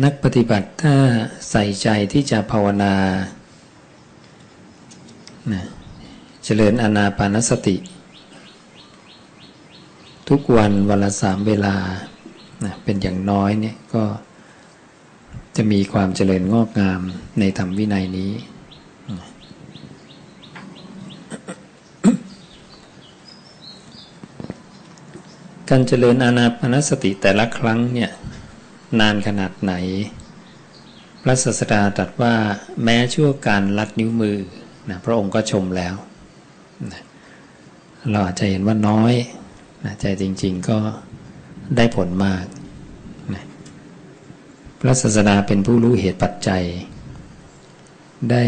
นักปฏิบัติถ้าใส่ใจที่จะภาวนาเจริญอานาปานสติ ทุกวันวันละสามเวลาเป็นอย่างน้อยเนี่ยก็จะมีความเจริญงอกงามในธรรมวินัยนี้ การเจริญอานาปานสติแต่ละครั้งเนี่ย นานขนาดไหน พระศาสดาตรัสว่าแม้ชั่วการลัดนิ้วมือนะพระองค์ก็ชมแล้วนะเราอาจจะเห็นว่าน้อยนะใจจริง ๆก็ได้ผลมากนะพระศาสดาเป็นผู้รู้เหตุปัจจัย ได้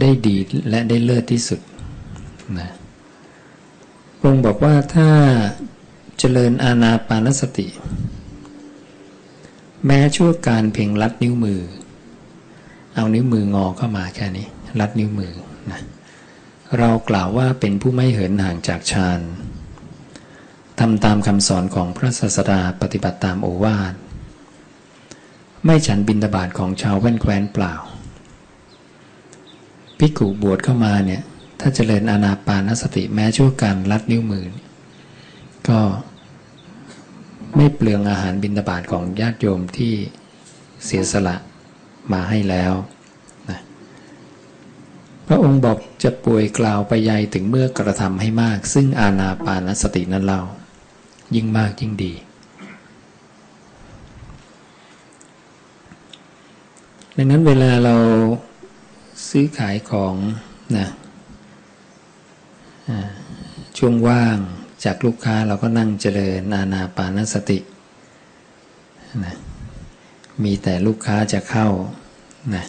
ได้ดีและได้เลิศที่สุดนะพระองค์บอกว่าถ้าเจริญอาณาปานสติ แม้ชั่วการเพียงลัดนิ้วมือ เอานิ้วมืองอเข้ามาแค่นี้ ลัดนิ้วมือนะเรากล่าวว่าเป็นผู้ไม่เหินห่างจากฌานทำตามคำสอนของพระศาสดาปฏิบัติตามโอวาท ไม่ฉันบินตบาทของชาวแว่นแคว้นเปล่าภิกุบวชเข้ามาเนี่ย ถ้าเจริญอานาปานสติแม้ชั่วการลัดนิ้วมือ ก็ ไม่เปลืองอาหารบินตบาทของญาติโยมที่เสียสละมาให้แล้วนะพระองค์บอกจะป่วยกล่าวไปใหญ่ถึงเมื่อกระทำให้มาก ซึ่งอาณาปานสตินั้นเรายิ่งมากยิ่งดี ดังนั้นเวลาเราซื้อขายของนะช่วงว่าง จากลูกค้าเราก็นั่งเจริญอาณาปานสตินะมีแต่ลูกค้าจะเข้านะ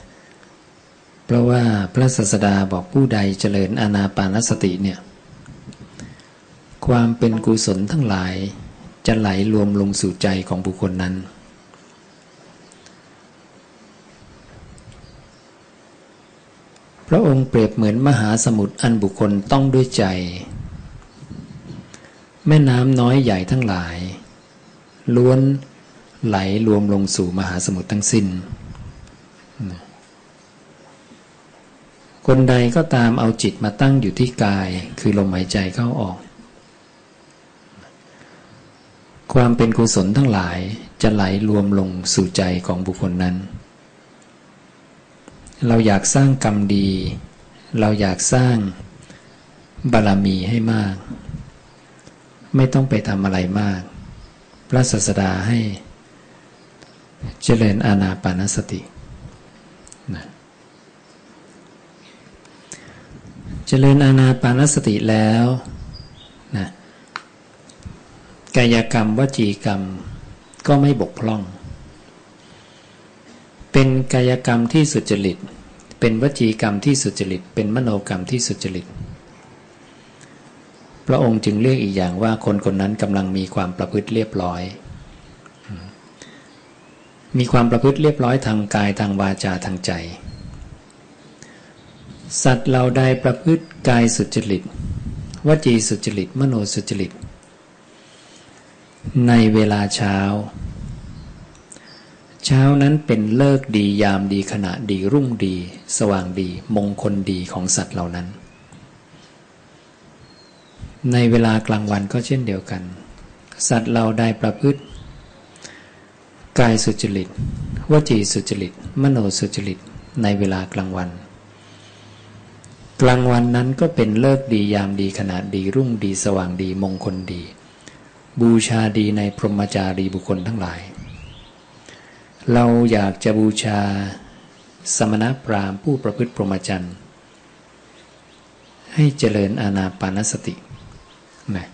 เพราะว่าพระศาสดาบอกผู้ใดเจริญอาณาปานสติเนี่ยความเป็นกุศลทั้งหลายจะไหลรวมลงสู่ใจของบุคคลนั้น พระองค์เปรียบเหมือนมหาสมุทรอันบุคคลต้องด้วยใจ แม่น้ำน้อยใหญ่ทั้งหลาย ล้วนไหลรวมลงสู่มหาสมุทรทั้งสิ้น คนใดก็ตามเอาจิตมาตั้งอยู่ที่กาย คือลมหายใจเข้าออก ความเป็นกุศลทั้งหลายจะไหลรวมลงสู่ใจของบุคคลนั้น เราอยากสร้างกรรมดี เราอยากสร้างบารมีให้มาก ไม่ต้องไปทำอะไรมาก พระศาสดาให้เจริญอาณาปานสตินะเจริญอาณาปานสติแล้วนะกายกรรมวจีกรรมก็ไม่บกพร่อง เป็นกายกรรมที่สุจริต เป็นวจีกรรมที่สุจริต เป็นมโนกรรมที่สุจริต ระองค์จึงเรียกอีกอย่างว่าคนคนนั้นกำลังมีความประพฤติเรียบร้อย มีความประพฤติเรียบร้อยทางกายทางวาจาทางใจ สัตว์เราได้ประพฤติกายสุจริตวจีสุจริตมโนสุจริต ในเวลาเช้า เช้านั้นเป็นเลิกดียามดีขณะดีรุ่งดี สว่างดี มงคลดีของสัตว์เหล่านั้น ในเวลากลางวันก็เช่นเดียวกัน สัตว์เราได้ประพฤติ กายสุจริต วจีสุจริต มโนสุจริต ในเวลากลางวัน กลางวันนั้นก็เป็นเลิกดียามดีขนาดดีรุ่งดีสว่างดีมงคลดี บูชาดีในพรหมจารีบุคคลทั้งหลาย เราอยากจะบูชา สมณพราหมณ์ผู้ประพฤติพรหมจรรย์ให้เจริญอาณาปานสติ นะ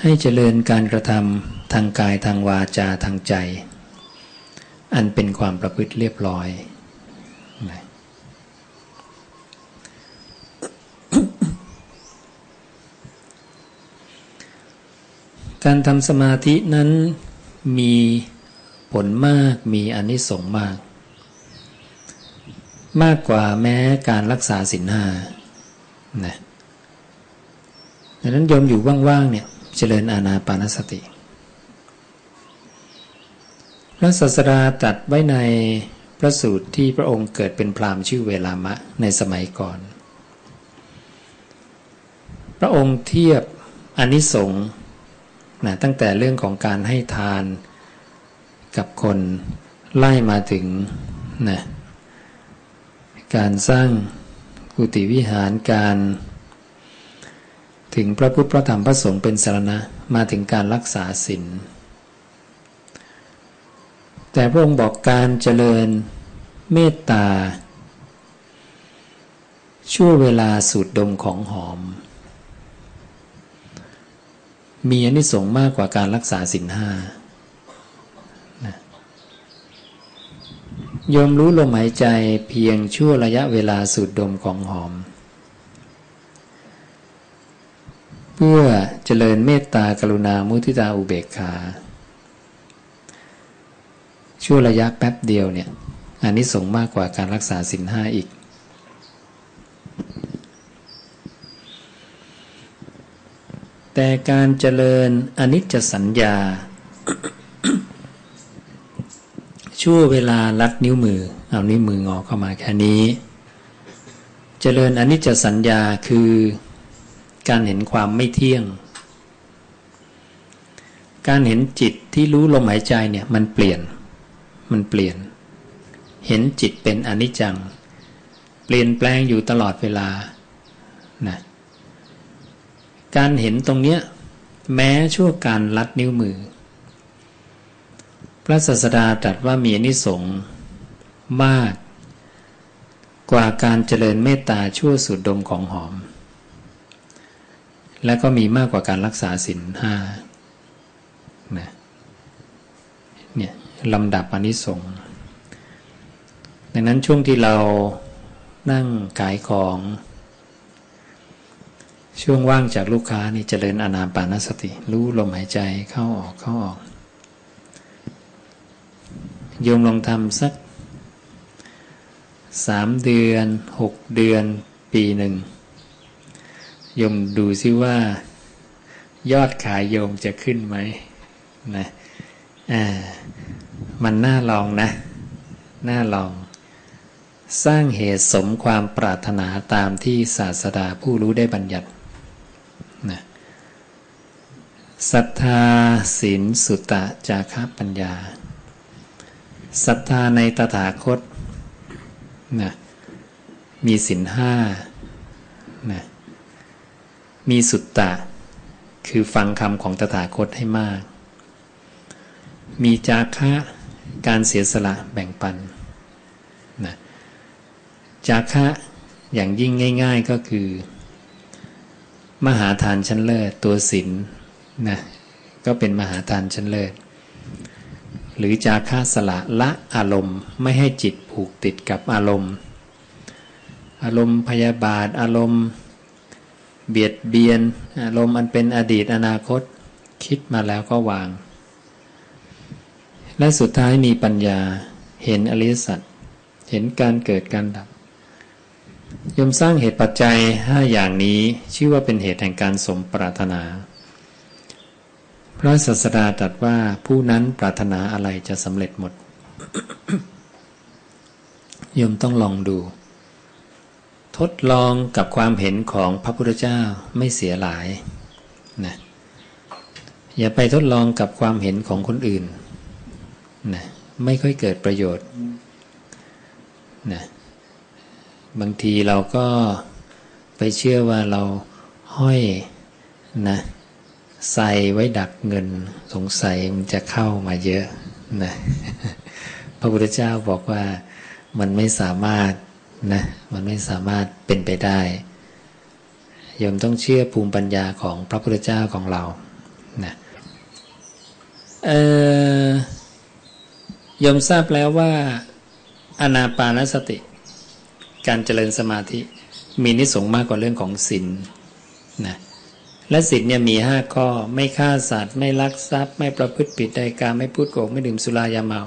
ให้เจริญการกระทำทางกายทางวาจาทางใจ อันเป็นความประพฤติเรียบร้อยการทำสมาธินั้นมีผลมากมีอนิสงส์มาก มากกว่าแม้การรักษาศีลห้านะ ดังนั้นโยมอยู่ว่างๆเนี่ยเจริญอาณาปานสติ พระศาสดาตรัสไว้ในพระสูตรที่พระองค์เกิดเป็นพราหมณ์ชื่อเวลามะในสมัยก่อน พระองค์เทียบอนิสงส์นะตั้งแต่เรื่องของการให้ทานกับคนไล่มาถึงนะการสร้างกุฏิวิหารการ ถึงพระพุทธพระธรรมพระสงฆ์เป็นสารณะมาถึงการรักษาศีลแต่พระองค์บอกการเจริญเมตตาช่วเวลาสูดดมของหอม มีอนิสงส์มากกว่าการรักษาศีลห้าโยมรู้ลมหายใจเพียงชั่วระยะเวลาสูดดมของหอม เพื่อเจริญเมตตากรุณามุทิตาอุเบกขาชั่วระยะแป๊บเดียวเนี่ยอันนี้ส่งมากกว่าการรักษาสินห้าอีก แต่การเจริญอนิจจสัญญา ชั่วเวลาลัดนิ้วมือ เอานิ้วมืองอเข้ามาแค่นี้ เจริญอนิจจสัญญาคือ การเห็นความไม่เที่ยง การเห็นจิตที่รู้ลมหายใจเนี่ยมันเปลี่ยน มันเปลี่ยน เห็นจิตเป็นอนิจจัง เปลี่ยนแปลงอยู่ตลอดเวลานะการเห็นตรงเนี้ยแม้ชั่วการลัดนิ้วมือ พระศาสดาตรัสว่ามีอนิสงส์มาก กว่าการเจริญเมตตาชั่วสุดดมของหอม และก็มีมากกว่าการรักษาศีลห้านะเนี่ยลำดับอนิสงส์ดังนั้นช่วงที่เรานั่งขายของ ช่วงว่างจากลูกค้านี่จเจริญอนาปานสติ รู้ลมหายใจเข้าออกเข้าออก โยมลองทำสักสามเดือนหกเดือน ปีหนึ่ง โยมดูซิว่า ยอดขายโยมจะขึ้นไหมนะอ่ามันน่าลองนะ น่าลอง สร้างเหตุสมความปรารถนาตามที่ศาสดาผู้รู้ได้บัญญัตินะศรัทธาศีลสุตตะจาคะปัญญาศรัทธาในตถาคตนะมีศีลห้านะ มีสุตตะ คือฟังคำของตถาคตให้มาก มีจาคะการเสียสละแบ่งปันนะจาคะอย่างยิ่งง่าย ๆก็คือ มหาทานชั้นเลิศตัวศีลนะก็เป็นมหาทานชั้นเลิศหรือจาคะสละละอารมณ์ไม่ให้จิตผูกติดกับอารมณ์ อารมณ์พยาบาทอารมณ์ เบียดเบียนอารมณ์อันเป็นอดีตอนาคตคิดมาแล้วก็วาง และสุดท้ายมีปัญญาเห็นอริยสัจเห็นการเกิดการดับยมสร้างเหตุปัจจัยห้าอย่างนี้ชื่อว่าเป็นเหตุแห่งการสมปรารถนา พระศาสดาตรัสว่าผู้นั้นปรารถนาอะไรจะสำเร็จหมดยมต้องลองดู ทดลองกับความเห็นของพระพุทธเจ้าไม่เสียหลายนะอย่าไปทดลองกับความเห็นของคนอื่นนะไม่ค่อยเกิดประโยชน์นะบางทีเราก็ไปเชื่อว่าเราห้อยนะใส่ไว้ดักเงินสงสัยมันจะเข้ามาเยอะนะพระพุทธเจ้าบอกว่ามันไม่สามารถ นะมันไม่สามารถเป็นไปได้โยมต้องเชื่อภูมิปัญญาของพระพุทธเจ้าของเรานะเออยมทราบแล้วว่าอนาปานสติ การเจริญสมาธิ มีนิสงมากกว่าเรื่องของศีลนะและศีลเนี่ยมีห้าข้อไม่ฆ่าสัตว์ ไม่ลักทรัพย์ ไม่ประพฤติผิดใดการไม่พูดโกหกไม่ดื่มสุรายาเมา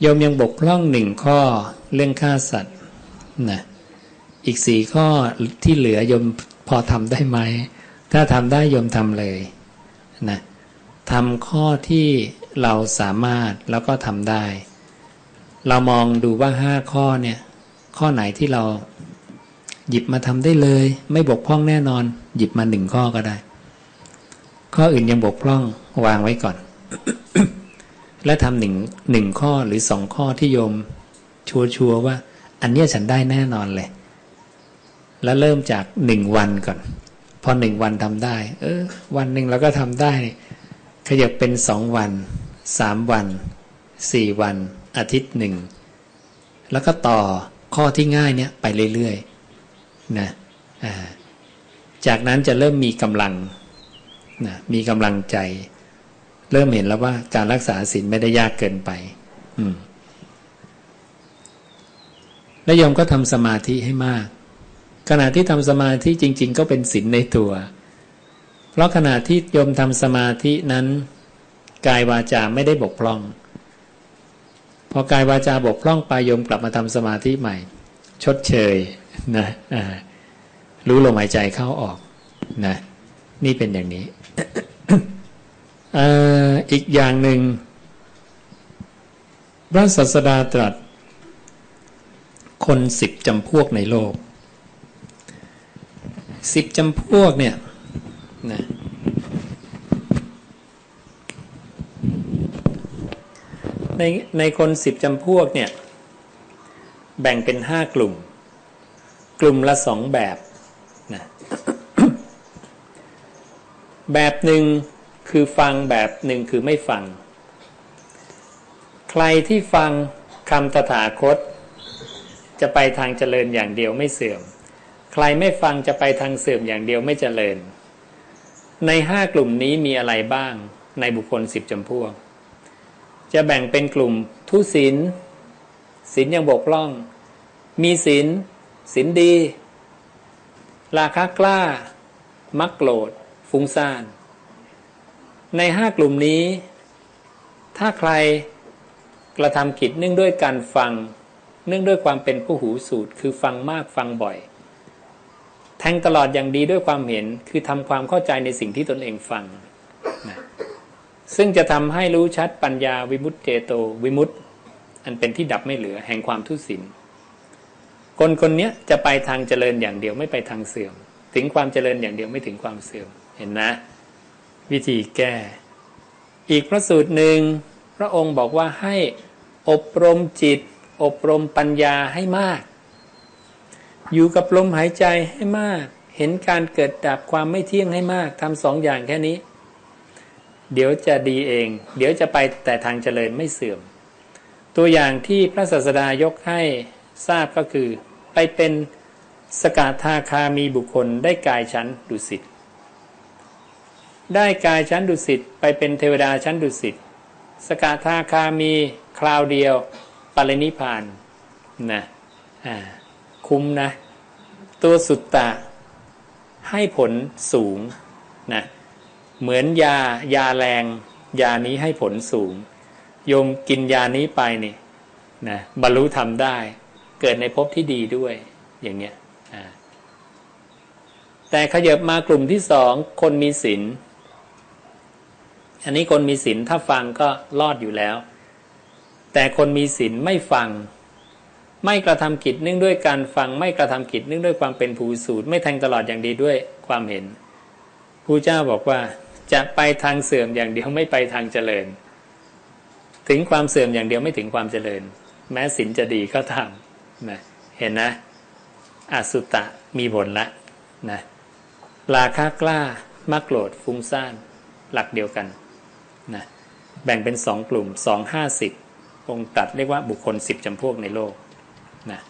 โยมยังบกพร่องหนึ่งข้อเรื่องฆ่าสัตว์ นะอีกสี่ข้อที่เหลือยมพอทำได้ไหม ถ้าทำได้ยมทำเลยนะทำข้อที่เราสามารถแล้วก็ทำได้ เรามองดูว่าห้าข้อเนี่ย ข้อไหนที่เราหยิบมาทำได้เลย ไม่บกพร่องแน่นอน หยิบมาหนึ่งข้อก็ได้ ข้ออื่นยังบกพร่องวางไว้ก่อน และทำหนึ่งหนึ่งข้อหรือสองข้อที่โยมชัวชัวร์ว่า อันนี้ฉันได้แน่นอนเลย แล้วเริ่มจากหนึ่งวันก่อน พอหนึ่งวันทำได้ เออ วันหนึ่งเราก็ทำได้ ขยับเป็นสองวันสามวันสี่วัน อาทิตย์หนึ่ง แล้วก็ต่อข้อที่ง่ายเนี่ยไปเรื่อยๆนะอ่าจากนั้นจะเริ่มมีกำลังนะมีกำลังใจ เริ่มเห็นแล้วว่าการรักษาศีลไม่ได้ยากเกินไป อืม และโยมก็ทำสมาธิให้มาก ขณะที่ทำสมาธิจริง ๆ ก็เป็นศีลในตัว เพราะขณะที่โยมทำสมาธินั้นกายวาจาไม่ได้บกพร่อง พอกายวาจาบกพร่องไปโยมกลับมาทำสมาธิใหม่ ชดเชยนะรู้ลมหายใจเข้าออกนะนี่เป็นอย่างนี้อีกอย่างหนึ่งพระศาสดาตรัส คนสิบจำพวกในโลกสิบจำพวกเนี่ยนะในในคนสิบจำพวกเนี่ย แบ่งเป็นห้ากลุ่ม กลุ่มละสองแบบนะแบบหนึ่งคือฟังแบบหนึ่งคือไม่ฟัง ใครที่ฟังคำตถาคต จะไปทางเจริญอย่างเดียวไม่เสื่อม ใครไม่ฟังจะไปทางเสื่อมอย่างเดียวไม่เจริญ ในห้ากลุ่มนี้มีอะไรบ้างในบุคคลสิบจำพวก จะแบ่งเป็นกลุ่มทุศีลศีลยังบกพร่อง มีศีลศีลดี ราคะกล้า มักโกรธ ฟุ้งซ่าน ในห้ากลุ่มนี้ ถ้าใครกระทำกิจเนื่องด้วยการฟัง เนื่องด้วยความเป็นผู้หูสูตรคือฟังมากฟังบ่อย แทงตลอดอย่างดีด้วยความเห็นคือทำความเข้าใจในสิ่งที่ตนเองฟังนะซึ่งจะทำให้รู้ชัดปัญญาวิมุตเจโตวิมุตติอันเป็นที่ดับไม่เหลือแห่งความทุศิลคนคนนี้จะไปทางเจริญอย่างเดียวไม่ไปทางเสื่อม ถึงความเจริญอย่างเดียวไม่ถึงความเสื่อมเห็นนะ วิธีแก้ อีกพระสูตรหนึ่งพระองค์บอกว่าให้อบรมจิต อบรมปัญญาให้มาก อยู่กับลมหายใจให้มาก เห็นการเกิดดับความไม่เที่ยงให้มากทำสองอย่างแค่นี้ เดี๋ยวจะดีเอง เดี๋ยวจะไปแต่ทางเจริญไม่เสื่อม ตัวอย่างที่พระศาสดายกให้ทราบก็คือ ไปเป็นสกทาคามีบุคคลได้กายชั้นดุสิตได้กายชั้นดุสิตไปเป็นเทวดาชั้นดุสิตสกทาคามีคราวเดียว ปรินิพานนะคุ้มนะ ตัวสุตตะให้ผลสูงนะเหมือนยายาแรง ยานี้ให้ผลสูง โยมกินยานี้ไปนี่นะบรรลุธรรมได้ เกิดในภพที่ดีด้วยอย่างเนี้ยแต่ขยับมากลุ่มที่สองคนมีศีลอันนี้คนมีศีลถ้าฟังก็รอดอยู่แล้ว แต่คนมีศีลไม่ฟัง ไม่กระทำกิจเนื่องด้วยการฟัง ไม่กระทำกิจเนื่องด้วยความเป็นผู้สูตร ไม่แทงตลอดอย่างดีด้วยความเห็นพระเจ้าบอกว่าจะไปทางเสื่อมอย่างเดียวไม่ไปทางเจริญ ถึงความเสื่อมอย่างเดียวไม่ถึงความเจริญ แม้ศีลจะดีก็ทำนะเห็นนะอสุตะมีผลละนะราคะกล้ามักโกรธฟุ้งซ่าน หลักเดียวกันนะแบ่งเป็นสองกลุ่มสองห้าสิบ องค์ตัดเรียกว่าบุคคลสิบจำพวกในโลกนะ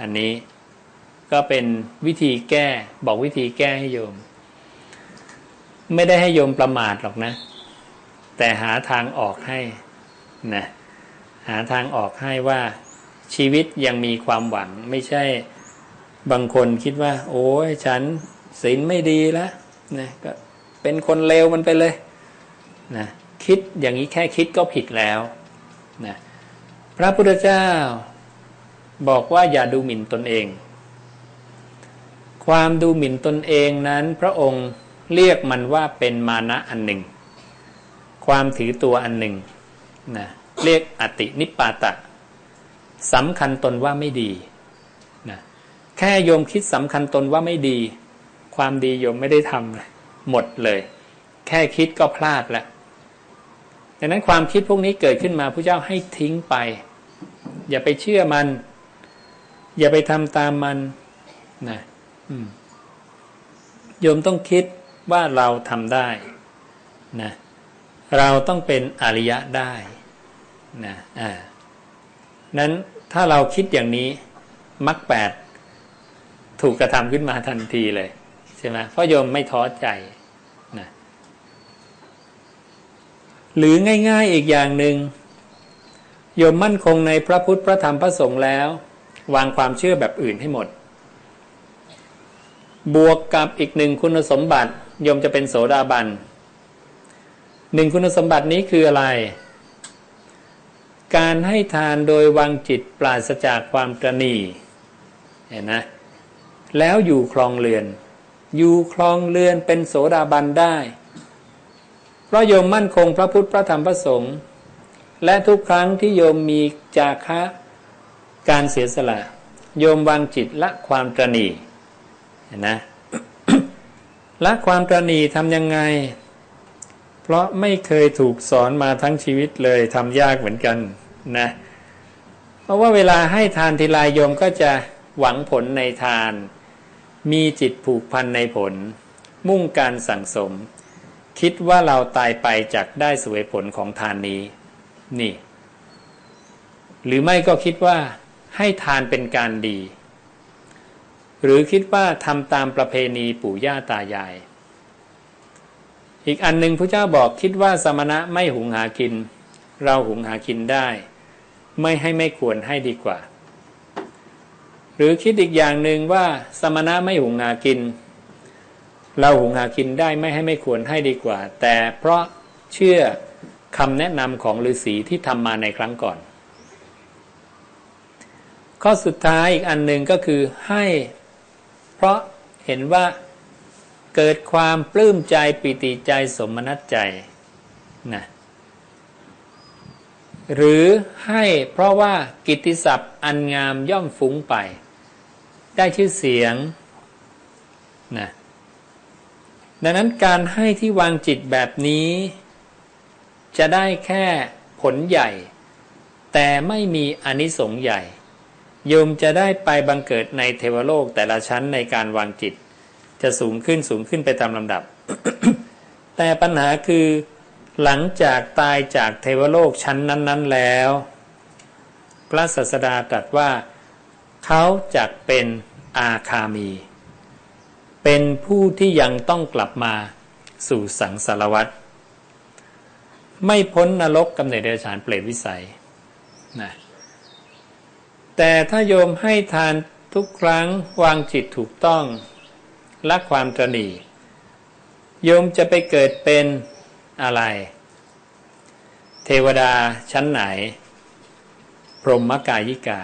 อันนี้ก็เป็นวิธีแก้บอกวิธีแก้ให้โยม ไม่ได้ให้โยมประมาทหรอกนะ แต่หาทางออกให้นะหาทางออกให้ว่าชีวิตยังมีความหวังไม่ใช่บางคนคิดว่า โอ้ยฉันศีลไม่ดีแล้วนะก็เป็นคนเลวมันไปเลยนะ คิดอย่างนี้แค่คิดก็ผิดแล้วนะพระพุทธเจ้าบอกว่าอย่าดูหมิ่นตนเอง ความดูหมิ่นตนเองนั้นพระองค์เรียกมันว่าเป็นมานะอันหนึ่ง ความถือตัวอันหนึ่งนะเรียกอตินิปปาตะสำคัญตนว่าไม่ดีนะแค่โยมคิดสำคัญตนว่าไม่ดี ความดีโยมไม่ได้ทำหมดเลย แค่คิดก็พลาดแล้ว ดังนั้นความคิดพวกนี้เกิดขึ้นมาพระเจ้าให้ทิ้งไป อย่าไปเชื่อมัน อย่าไปทำตามมันนะโยมต้องคิดว่าเราทำได้นะเราต้องเป็นอริยะได้นะอ่านั้นถ้าเราคิดอย่างนี้มรรคแปดถูกกระทำขึ้นมาทันทีเลยใช่ไหมเพราะโยมไม่ท้อใจนะ หรือง่ายๆอีกอย่างหนึ่งโยมมั่นคงในพระพุทธพระธรรมพระสงฆ์แล้ว วางความเชื่อแบบอื่นให้หมด บวกกับอีกหนึ่งคุณสมบัติโยมจะเป็นโสดาบันหนึ่งคุณสมบัตินี้คืออะไร การให้ทานโดยวางจิตปราศจากความตรณีเห็นนะแล้วอยู่คลองเรือน อยู่คลองเรือนเป็นโสดาบันได้ ราะโยมมั่นคงพระพุทธพระธรรมพระสงฆ์และทุกครั้งที่โยมมีจาคะการเสียสละ โยมวางจิตละความตรณีเห็นนะละความตรณีทำยังไง เพราะไม่เคยถูกสอนมาทั้งชีวิตเลยทำยากเหมือนกันนะเพราะว่าเวลาให้ทานทีลายโยมก็จะหวังผลในทาน มีจิตผูกพันในผล มุ่งการสั่งสม คิดว่าเราตายไปจากได้สวยผลของทานนี้ นี่ หรือไม่ก็คิดว่าให้ทานเป็นการดี หรือคิดว่าทำตามประเพณีปู่ย่าตายาย อีกอันหนึ่งพระเจ้าบอกคิดว่าสมณะไม่หุงหากิน เราหุงหากินได้ ไม่ให้ไม่ควรให้ดีกว่า หรือคิดอีกอย่างหนึ่งว่าสมณะไม่หุงหากิน เราหุงหากินได้ไม่ให้ไม่ควรให้ดีกว่า แต่เพราะเชื่อคำแนะนำของฤาษีที่ทำมาในครั้งก่อน ข้อสุดท้ายอีกอันหนึ่งก็คือให้ เพราะเห็นว่าเกิดความปลื้มใจปิติใจสมนัตใจนะหรือให้เพราะว่ากิตติศัพท์อันงามย่อมฟุ้งไป ได้ชื่อเสียงนะ ดังนั้นการให้ที่วางจิตแบบนี้ จะได้แค่ผลใหญ่ แต่ไม่มีอนิสงส์ใหญ่โยมจะได้ไปบังเกิดในเทวโลกแต่ละชั้นในการวางจิต จะสูงขึ้นสูงขึ้นไปตามลำดับ แต่ปัญหาคือหลังจากตายจากเทวโลกชั้นนั้น ๆ แล้ว พระศาสดาตรัสว่า เขาจะเป็นอาคามี เป็นผู้ที่ยังต้องกลับมาสู่สังสารวัตรไม่พ้นนรกกำเนิดเดรัจฉานเปรตวิสัยนะแต่ถ้าโยมให้ทานทุกครั้งวางจิตถูกต้องละความตรณีโยมจะไปเกิดเป็นอะไร เทวดาชั้นไหน พรหมกายิกา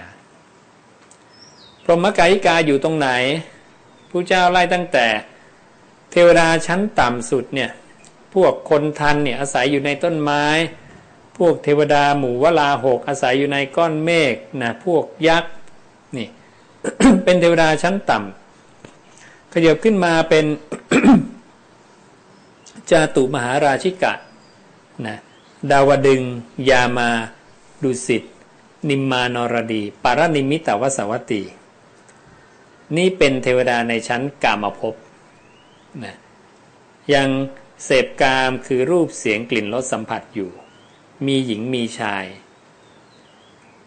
พรหมกายิกาอยู่ตรงไหน ผู้เจ้าไล่ตั้งแต่เทวดาชั้นต่ำสุดเนี่ยพวกคนทันเนี่ยอาศัยอยู่ในต้นไม้ พวกเทวดาหมู่วลาหกอาศัยอยู่ในก้อนเมฆนะพวกยักษ์นี่เป็นเทวดาชั้นต่ำขยับขึ้นมาเป็นจาตุมหาราชิกะนะดาวดึง ยามา ดุสิต นิมมานรดี ปารนิมิตวสวัตตี นี่เป็นเทวดาในชั้นกามภพนะยังเสพกามคือรูปเสียงกลิ่นรสสัมผัสอยู่ มีหญิงมีชาย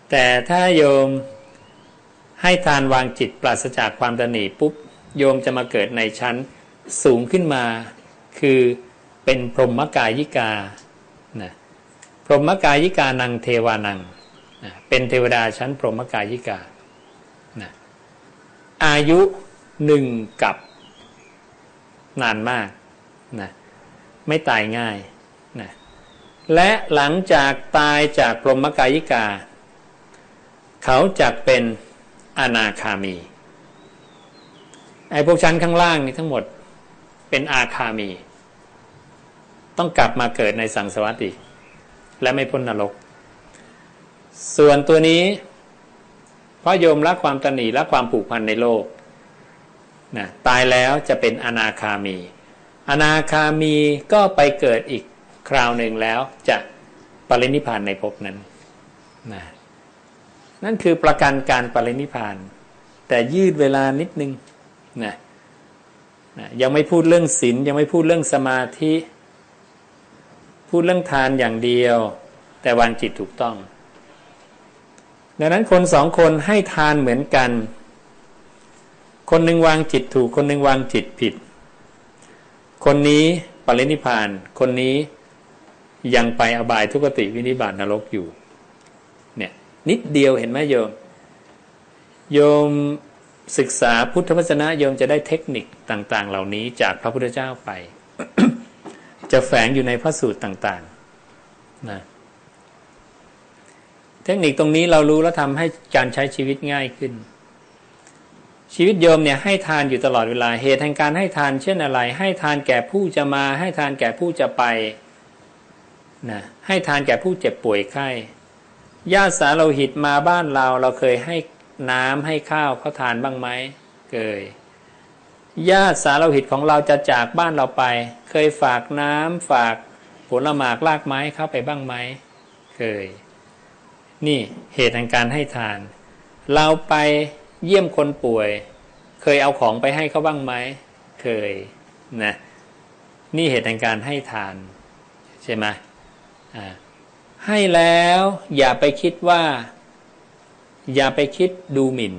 แต่ถ้าโยมให้ทานวางจิตปราศจากความตนีปุ๊บ โยมจะมาเกิดในชั้นสูงขึ้นมา คือเป็นพรหมกายิกานะพรหมกายิกานังเทวานังนะเป็นเทวดาชั้นพรหมกายิกา อายุหนึ่งกับนานมากนะไม่ตายง่ายนะและหลังจากตายจากพรหมกายิกา เขาจะเป็นอนาคามีไอ้พวกชั้นข้างล่างนี่ทั้งหมดเป็นอาคามี ต้องกลับมาเกิดในสังสวัฏอีก และไม่พ้นนรก ส่วนตัวนี้ เพราะโยมละความตนีละความผูกพันในโลกนะตายแล้วจะเป็นอนาคามี อนาคามีก็ไปเกิดอีกคราวหนึ่งแล้วจะปรินิพานในภพนั้นนะนั่นคือประกันการปรินิพาน แต่ยืดเวลานิดนึงนะนะยังไม่พูดเรื่องศีลยังไม่พูดเรื่องสมาธิ พูดเรื่องทานอย่างเดียว แต่วางจิตถูกต้อง ดังนั้นคนสองคนให้ทานเหมือนกัน คนหนึ่งวางจิตถูก คนหนึ่งวางจิตผิด คนนี้ปรินิพาน คนนี้ยังไปอบายทุกติวินิบาตนรกอยู่ เนี่ยนิดเดียวเห็นไหมโยม โยมศึกษาพุทธวจนะโยมจะได้เทคนิคต่างๆ เหล่านี้จากพระพุทธเจ้าไป จะแฝงอยู่ในพระสูตรต่างๆนะ เทคนิคตรงนี้เรารู้แล้วทำให้การใช้ชีวิตง่ายขึ้น ชีวิตโยมเนี่ยให้ทานอยู่ตลอดเวลาเหตุแห่งการให้ทานเช่นอะไร ให้ทานแก่ผู้จะมา ให้ทานแก่ผู้จะไปนะให้ทานแก่ผู้เจ็บป่วยไข้ญาติสาโลหิตมาบ้านเราเราเคยให้น้ำให้ข้าวเขาทานบ้างไหมเคยญาติสาโลหิตของเราจะจากบ้านเราไป เคยฝากน้ำฝากผลหมากลากไม้เข้าไปบ้างไหมเคย นี่เหตุแห่งการให้ทาน เราไปเยี่ยมคนป่วย เคยเอาของไปให้เขาบ้างไหมเคยนะนี่เหตุแห่งการให้ทาน ใช่ไหมให้แล้วอย่าไปคิดว่า อย่าไปคิดดูหมิ่น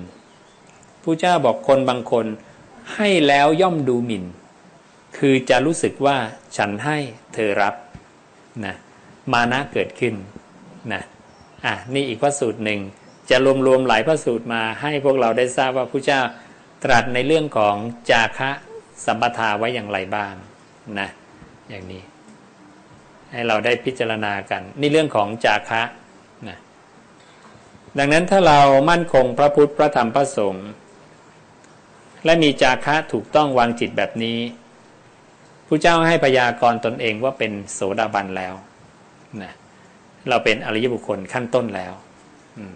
ผู้เจ้าบอกคนบางคน ให้แล้วย่อมดูหมิ่น คือจะรู้สึกว่าฉันให้เธอรับนะมานะเกิดขึ้นนะ อะนี่อีกพระสูตรหนึ่งจะรวมๆหลายพระสูตรมาให้พวกเราได้ทราบว่าผู้เจ้าตรัสในเรื่องของจาคะสัมปทาไว้อย่างไรบ้างนะอย่างนี้ ให้เราได้พิจารณากัน นี่เรื่องของจาคะนะดังนั้นถ้าเรามั่นคงพระพุทธพระธรรมพระสงฆ์และมีจาคะถูกต้องวางจิตแบบนี้ผู้เจ้าให้พยากรณ์ตนเองว่าเป็นโสดาบันแล้วนะ เราเป็นอริยบุคคลขั้นต้นแล้ว อืม